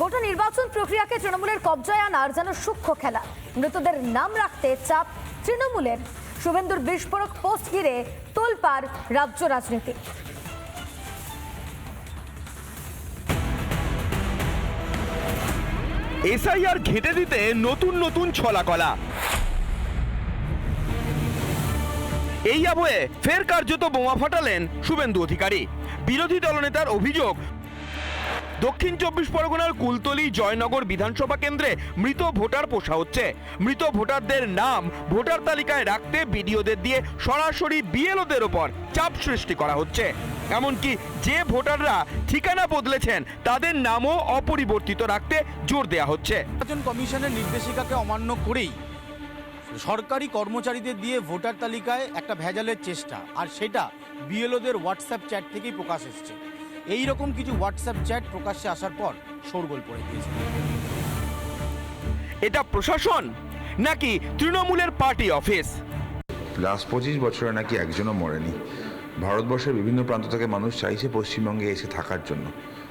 গোটা নির্বাচন প্রক্রিয়াকে তৃণমূলের কবজায় আনার যেন সূক্ষ্ম খেলা। মৃতদের নাম রাখতে চাপ তৃণমূলের। শুভেন্দুর বিস্ফোরক পোস্ট ঘিরে তোলপাড় রাজ্য রাজনীতি। এসআইআর ঘেঁটে দিতে নতুন নতুন ছলাকলা। এই আবহে ফের কার্যত বোমা ফাটালেন শুভেন্দু অধিকারী। বিরোধী দলনেতার অভিযোগ দক্ষিণ চব্বিশ পরগনার কুলতলি জয়নগর বিধানসভা কেন্দ্রে মৃত ভোটার পোষা হচ্ছে। মৃত ভোটারদের নাম ভোটার তালিকায় রাখতে বিডিওদের দিয়ে সরাসরি বিএলওদের ওপর চাপ সৃষ্টি করা হচ্ছে। এমনকি যে ভোটাররা ঠিকানা বদলেছেন, তাদের নামও অপরিবর্তিত রাখতে জোর দেওয়া হচ্ছে। নির্বাচন কমিশনের নির্দেশিকাকে অমান্য করেই সরকারি কর্মচারীদের দিয়ে ভোটার তালিকায় একটা ভেজালের চেষ্টা, আর সেটা বিএলওদের হোয়াটসঅ্যাপ চ্যাট থেকেই প্রকাশ এসছে। এই রকম কিছু হোয়াটসঅ্যাপ চ্যাট প্রকাশ্যে আসার পর শোরগোল পড়ে গিয়েছে এটা প্রশাসন নাকি তৃণমূলের পার্টি অফিস? লাস্ট পঁচিশ বছরে নাকি একজনও মরেনি। ভারতবর্ষের বিভিন্ন প্রান্ত থেকে মানুষ চাইছে পশ্চিমবঙ্গে এসে থাকার জন্য।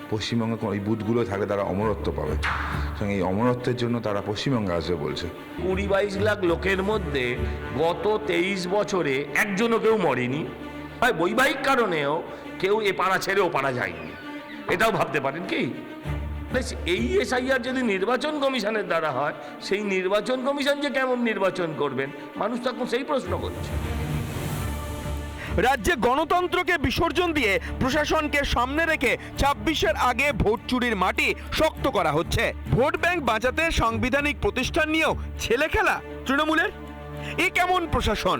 পশ্চিমবঙ্গে কোনো- এই বুথগুলো থাকলে তারা অমরত্ব পাবে। এই অমরত্বের জন্য তারা পশ্চিমবঙ্গে আসবে বলছে। কুড়ি বাইশ লাখ লোকের মধ্যে গত তেইশ বছরে একজনও কেউ মরেনি। হয় বৈবাহিক কারণেও কেউ এ পাড়া ছেড়ে ও পাড়া যায়নি। এটাও ভাবতে পারেন কি? এই এসআইআর যদি নির্বাচন কমিশনের দ্বারা হয়, সেই নির্বাচন কমিশন যে কেমন নির্বাচন করবেন? মানুষ তখন সেই প্রশ্ন করছে। রাজ্যে গণতন্ত্রকে বিসর্জন দিয়ে প্রশাসনকে সামনে রেখে ছাব্বিশের আগে ভোট চুরির মাটি শক্ত করা হচ্ছে। ভোট ব্যাংক বাঁচাতে সাংবিধানিক প্রতিষ্ঠান নিয়েও ছেলে খেলা তৃণমূলের? এ কেমন প্রশাসন?